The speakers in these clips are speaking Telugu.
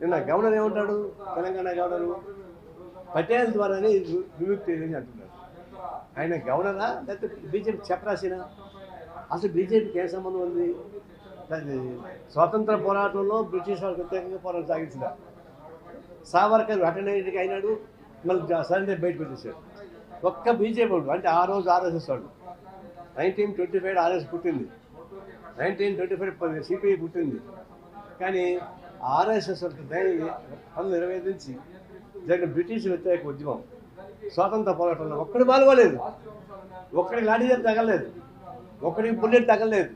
నిన్న గవర్నర్ ఏమంటాడు? తెలంగాణ గవర్నరు పటేల్ ద్వారానే ఇది విముక్తి అయింది అంటున్నాడు ఆయన గవర్నరా? లేకపోతే బీజేపీ చెప్పరాసిన? అసలు బీజేపీకి ఏ సంబంధం ఉంది? అది స్వాతంత్ర పోరాటంలో బ్రిటిష్ వాళ్ళు ప్రత్యేకంగా పోరాటం సాగించిన సావర్కర్ వెటనరీకి అయినాడు మళ్ళీ సరైన బయట పెట్టేశాడు ఒక్క బీజేపీ వాడు అంటే ఆ రోజు ఆర్ఎస్ఎస్ వాడు నైన్టీన్ ట్వంటీ ఫైవ్ ఆర్ఎస్ పుట్టింది. నైన్టీన్ ట్వంటీ ఫైవ్ సిపిఐ పుట్టింది. కానీ ఆర్ఎస్ఎస్ పంతొమ్మిది ఇరవై ఐదు నుంచి జరిగిన బ్రిటిష్ వ్యతిరేక ఉద్యమం స్వాతంత్ర పోరాటంలో ఒక్కడి పాల్గొలేదు ఒక్కడికి లాఠీ తగలేదు ఒక్కడికి బుల్లెట్ తగలేదు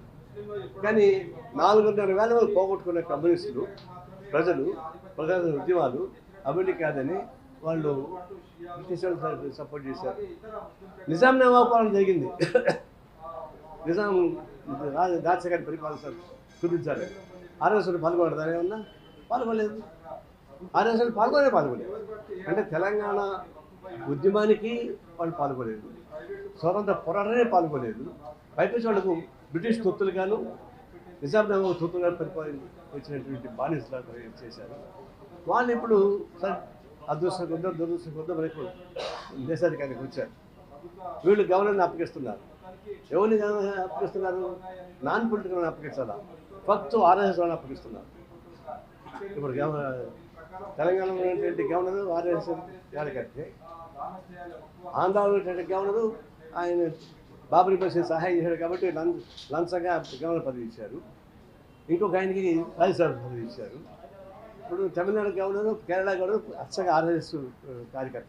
కానీ నాలుగున్నర వేల మంది పోగొట్టుకున్న కమ్యూనిస్టులు ప్రజలు ప్రజల ఉద్యమాలు అభివృద్ధి కాదని వాళ్ళు బ్రిటిష్ వాళ్ళు సపోర్ట్ చేశారు. నిజాం నవాపాలన జరిగింది. నిజాం రా- రాజశేఖర్ పరిపాలన కుదించాలి ఆరోగ్య పాల్గొనడం ఏమన్నా? పాల్గొలేదు ఆర్ఎస్ఎల్ పాల్గొనే పాల్గొలేదు. అంటే తెలంగాణ ఉద్యమానికి వాళ్ళు పాల్గొలేదు. స్వతంత్ర పోరాటమే పాల్గొలేదు. పైపించి వాళ్ళకు బ్రిటిష్ తొత్తులుగాను నిజాం నగర్ తొత్తులుగా పరిపాలన వచ్చినటువంటి బానిసలు చేశారు. వాళ్ళు ఇప్పుడు సార్ అదృష్టం కొద్దో దురదృష్టం కొద్దో మనకు దేశాధికారికి వచ్చారు. వీళ్ళు గవర్నర్ని అప్పగిస్తున్నారు. ఎవరిని అప్పగిస్తున్నారు? నాన్ పొలిటికల్ అప్పగించాలా? ఫస్ట్ ఆర్ఎస్ఎస్ వాళ్ళని అప్పగిస్తున్నారు. ఇప్పుడు తెలంగాణలో ఉన్నటువంటి గవర్నర్ ఆర్ఎస్ కార్యకర్తే ఆంధ్రాలో ఉన్నటువంటి గవర్నరు ఆయన బాబరీ మసీద్ సహాయం చేశాడు కాబట్టి లంచగా లంచంగా గవర్నర్ పదవి ఇచ్చారు. ఇంకొక ఆయనకి రాజ్యసభ పదవి ఇచ్చారు. ఇప్పుడు తమిళనాడు గవర్నరు కేరళ గవర్నరు అచ్చగా ఆర్ఎస్ కార్యకర్త